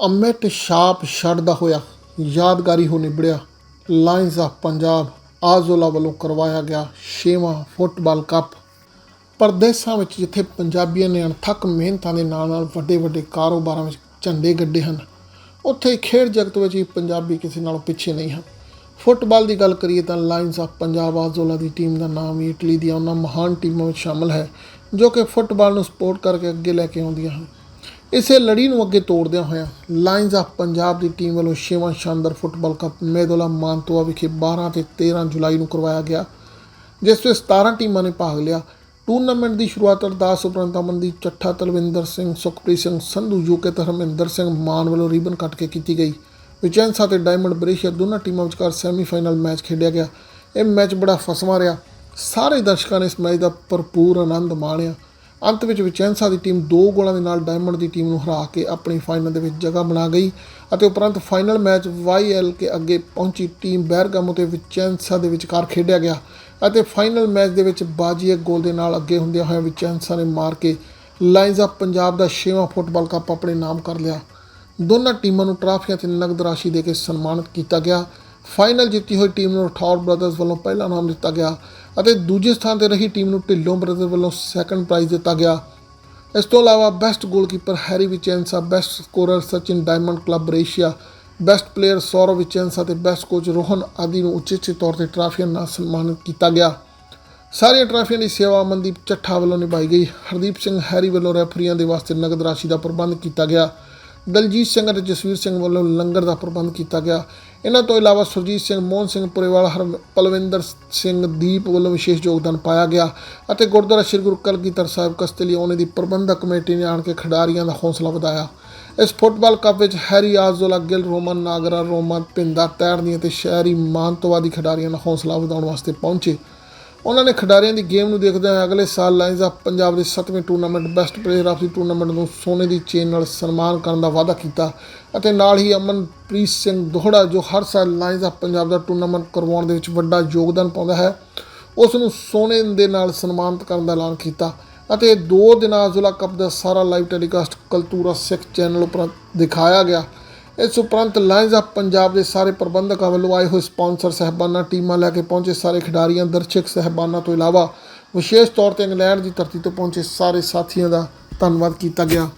ਅਮਿਟ ਛਾਪ ਛੱਡਦਾ ਹੋਇਆ ਯਾਦਗਾਰੀ ਹੋ ਨਿਬੜਿਆ। ਲਾਇਨਸ ਆਫ ਪੰਜਾਬ ਆਜ਼ੋਲਾ ਵੱਲੋਂ ਕਰਵਾਇਆ ਗਿਆ ਛੇਵਾਂ ਫੁੱਟਬਾਲ ਕੱਪ। ਪਰਦੇਸਾਂ ਵਿੱਚ ਜਿੱਥੇ ਪੰਜਾਬੀਆਂ ਨੇ ਅਣਥੱਕ ਮਿਹਨਤਾਂ ਦੇ ਨਾਲ ਨਾਲ ਵੱਡੇ ਵੱਡੇ ਕਾਰੋਬਾਰਾਂ ਵਿੱਚ ਝੰਡੇ ਗੱਡੇ ਹਨ, ਉੱਥੇ ਖੇਡ ਜਗਤ ਵਿੱਚ ਵੀ ਪੰਜਾਬੀ ਕਿਸੇ ਨਾਲੋਂ ਪਿੱਛੇ ਨਹੀਂ ਹਨ। ਫੁੱਟਬਾਲ ਦੀ ਗੱਲ ਕਰੀਏ ਤਾਂ ਲਾਇਨਸ ਆਫ ਪੰਜਾਬ ਆਜ਼ੋਲਾ ਦੀ ਟੀਮ ਦਾ ਨਾਮ ਵੀ ਇਟਲੀ ਦੀਆਂ ਉਹਨਾਂ ਮਹਾਨ ਟੀਮਾਂ ਵਿੱਚ ਸ਼ਾਮਲ ਹੈ, ਜੋ ਕਿ ਫੁੱਟਬਾਲ ਨੂੰ ਸਪੋਰਟ ਕਰਕੇ ਅੱਗੇ ਲੈ ਕੇ ਆਉਂਦੀਆਂ ਹਨ। ਇਸੇ ਲੜੀ ਨੂੰ ਅੱਗੇ ਤੋੜਦਿਆਂ ਹੋਇਆਂ ਲਾਇਨਸ ਆਫ ਪੰਜਾਬ ਦੀ ਟੀਮ ਵੱਲੋਂ ਛੇਵਾਂ ਸ਼ਾਨਦਾਰ ਫੁੱਟਬਾਲ ਕੱਪ ਮੇਦੋਲਾ ਮਾਨਤੋਆ ਵਿਖੇ 12 ਤੇ 13 ਜੁਲਾਈ ਨੂੰ ਕਰਵਾਇਆ ਗਿਆ, ਜਿਸ ਵਿੱਚ 17 ਟੀਮਾਂ ਨੇ ਭਾਗ ਲਿਆ। ਟੂਰਨਾਮੈਂਟ ਦੀ ਸ਼ੁਰੂਆਤ ਅਰਦਾਸ ਉਪਰੰਤ ਅਮਨਦੀਪ ਚੱਠਾ ਤਲਵਿੰਦਰ ਸਿੰਘ, ਸੁਖਪ੍ਰੀਤ ਸਿੰਘ, ਸੰਧੂ ਯੂਕੇ ਤੇ ਹਰਮਿੰਦਰ ਸਿੰਘ ਮਾਨ ਵੱਲੋਂ ਰੀਬਨ ਕੱਟ ਕੇ ਕੀਤੀ ਗਈ। ਵਿਚੈਂਸਾ ਤੇ ਡਾਇਮੰਡ ਬਰੇਸ਼ੀਆ ਦੋਨਾਂ ਟੀਮਾਂ ਵਿਚਕਾਰ ਸੈਮੀਫਾਈਨਲ ਮੈਚ ਖੇਡਿਆ ਗਿਆ। ਇਹ ਮੈਚ ਬੜਾ ਫਸਵਾ ਰਿਹਾ। ਸਾਰੇ ਦਰਸ਼ਕਾਂ ਨੇ ਇਸ ਮੈਚ ਦਾ ਭਰਪੂਰ ਆਨੰਦ ਮਾਣਿਆ। ਅੰਤ ਵਿੱਚ ਵਿਚੈਂਸਾ ਦੀ ਟੀਮ ਦੋ ਗੋਲਾਂ ਦੇ ਨਾਲ ਡਾਇਮੰਡ ਦੀ ਟੀਮ ਨੂੰ ਹਰਾ ਕੇ ਆਪਣੀ ਫਾਈਨਲ ਦੇ ਵਿੱਚ ਜਗ੍ਹਾ ਬਣਾ ਗਈ ਅਤੇ ਉਪਰੰਤ ਫਾਈਨਲ ਮੈਚ ਵਾਈਐਲ ਕੇ ਅੱਗੇ ਪਹੁੰਚੀ ਟੀਮ ਬੈਰਗਾਮੋ ਤੇ ਵਿਚੈਂਸਾ ਦੇ ਵਿਚਕਾਰ ਖੇਡਿਆ ਗਿਆ ਅਤੇ ਫਾਈਨਲ ਮੈਚ ਦੇ ਵਿੱਚ ਬਾਜੀ ਇੱਕ ਗੋਲ ਦੇ ਨਾਲ ਅੱਗੇ ਹੁੰਦਿਆਂ ਹੋਇਆ ਵਿਚੈਂਸਾ ਨੇ ਮਾਰ ਕੇ ਲਾਇਨਸ ਆਫ ਪੰਜਾਬ ਦਾ ਛੇਵਾਂ ਫੁੱਟਬਾਲ ਕੱਪ ਆਪਣੇ ਨਾਮ ਕਰ ਲਿਆ। ਦੋਨਾਂ ਟੀਮਾਂ ਨੂੰ ਟਰਾਫੀਆਂ ਤੇ ਨਗਦ ਰਾਸ਼ੀ ਦੇ ਕੇ ਸਨਮਾਨਿਤ ਕੀਤਾ ਗਿਆ ਫਾਈਨਲ ਜਿੱਤੀ ਹੋਈ ਟੀਮ ਨੂੰ ਠੌਰ ਬ੍ਰਦਰਜ਼ ਵੱਲੋਂ ਪਹਿਲਾ ਨਾਮ ਦਿੱਤਾ ਗਿਆ ਅਤੇ ਦੂਜੇ ਸਥਾਨ ਤੇ ਰਹੀ ਟੀਮ ਨੂੰ ਢਿੱਲੋਂ ਬ੍ਰਦਰ ਵੱਲੋਂ ਸੈਕੰਡ ਪ੍ਰਾਈਜ਼ ਦਿੱਤਾ ਗਿਆ। ਇਸ ਤੋਂ ਇਲਾਵਾ best goalkeeper Harry Vicenza best scorer Sachin diamond club ਰੇਸ਼ੀਆ best player Saurav Vicenza ਤੇ ਬੈਸਟ ਕੋਚ ਰੋਹਨ ਆਦਿ ਨੂੰ ਉਚੇਚੇ ਤੌਰ ਤੇ ਟਰਾਫੀਆਂ ਨਾਲ ਸਨਮਾਨਿਤ ਕੀਤਾ ਗਿਆ। ਸਾਰੀਆਂ ਟਰਾਫੀਆਂ ਦੀ ਸੇਵਾ ਅਮਨਦੀਪ ਚੱਠਾ ਵੱਲੋਂ ਨਿਭਾਈ ਗਈ। ਹਰਦੀਪ ਸਿੰਘ ਹੈਰੀ ਵੱਲੋਂ ਰੈਫਰੀਆਂ ਦੇ ਵਾਸਤੇ ਨਗਦ ਰਾਸ਼ੀ ਦਾ ਪ੍ਰਬੰਧ ਕੀਤਾ ਗਿਆ। ਦਲਜੀਤ ਸਿੰਘ ਅਤੇ ਜਸਵੀਰ ਸਿੰਘ ਵੱਲੋਂ ਲੰਗਰ ਦਾ ਪ੍ਰਬੰਧ ਕੀਤਾ ਗਿਆ। ਇਹਨਾਂ ਤੋਂ ਇਲਾਵਾ ਸੁਰਜੀਤ ਸਿੰਘ, ਮੋਹਨ ਸਿੰਘ, ਪੁਰੇਵਾਲ ਹਰ ਪਲਵਿੰਦਰ ਸਿੰਘ ਦੀਪ ਵੱਲੋਂ ਵਿਸ਼ੇਸ਼ ਯੋਗਦਾਨ ਪਾਇਆ ਗਿਆ ਅਤੇ ਗੁਰਦੁਆਰਾ ਸ੍ਰੀ ਗੁਰੂ ਕਲਗੀਧਰ ਸਾਹਿਬ ਕਸਤਲੀਓਨੇ ਦੀ ਪ੍ਰਬੰਧਕ ਕਮੇਟੀ ਨੇ ਆਣ ਕੇ ਖਿਡਾਰੀਆਂ ਦਾ ਹੌਸਲਾ ਵਧਾਇਆ। ਇਸ ਫੁੱਟਬਾਲ ਕੱਪ ਵਿੱਚ Harry Azola Gill, Roman Nagra, Roman Pinda Terni ਅਤੇ ਸ਼ਹਿਰੀ ਮਾਨਤਵਾਦੀ ਖਿਡਾਰੀਆਂ ਦਾ ਹੌਸਲਾ ਵਧਾਉਣ ਵਾਸਤੇ ਪਹੁੰਚੇ। ਉਹਨਾਂ ਨੇ ਖਿਡਾਰੀਆਂ ਦੀ ਗੇਮ ਨੂੰ ਦੇਖਦਿਆਂ ਹੋਇਆਂ ਅਗਲੇ ਸਾਲ ਲਾਇਨਸ ਆਫ ਪੰਜਾਬ ਦੇ 7ਵੇਂ tournament best player of the tournament ਨੂੰ ਸੋਨੇ ਦੀ ਚੇਨ ਨਾਲ ਸਨਮਾਨ ਕਰਨ ਦਾ ਵਾਅਦਾ ਕੀਤਾ ਅਤੇ ਨਾਲ ਹੀ ਅਮਨਪ੍ਰੀਤ ਸਿੰਘ ਦੋਹੜਾ ਜੋ ਹਰ ਸਾਲ ਲਾਇਨਸ ਆਫ ਪੰਜਾਬ ਦਾ ਟੂਰਨਾਮੈਂਟ ਕਰਵਾਉਣ ਦੇ ਵਿੱਚ ਵੱਡਾ ਯੋਗਦਾਨ ਪਾਉਂਦਾ ਹੈ, ਉਸ ਨੂੰ ਸੋਨੇ ਦੇ ਨਾਲ ਸਨਮਾਨਿਤ ਕਰਨ ਦਾ ਐਲਾਨ ਕੀਤਾ ਅਤੇ ਦੋ ਦਿਨਾਂ ਅਜ਼ੁਲਾ ਕੱਪ ਦਾ ਸਾਰਾ live telecast Cultura Sikh channel ਉੱਪਰ ਦਿਖਾਇਆ ਗਿਆ। ਇਸ ਉਪਰੰਤ ਲਾਇਨਸ ਆਫ ਪੰਜਾਬ ਦੇ ਸਾਰੇ ਪ੍ਰਬੰਧਕਾਂ ਵੱਲੋਂ ਆਏ ਹੋਏ ਸਪਾਂਸਰ ਸਹਿਬਾਨਾਂ, ਟੀਮਾਂ ਲੈ ਕੇ ਪਹੁੰਚੇ ਸਾਰੇ ਖਿਡਾਰੀਆਂ, ਦਰਸ਼ਕ ਸਹਿਬਾਨਾਂ ਤੋਂ ਇਲਾਵਾ ਵਿਸ਼ੇਸ਼ ਤੌਰ ਤੇ ਇੰਗਲੈਂਡ ਦੀ ਧਰਤੀ ਤੋਂ ਪਹੁੰਚੇ ਸਾਰੇ ਸਾਥੀਆਂ ਦਾ ਧੰਨਵਾਦ ਕੀਤਾ ਗਿਆ।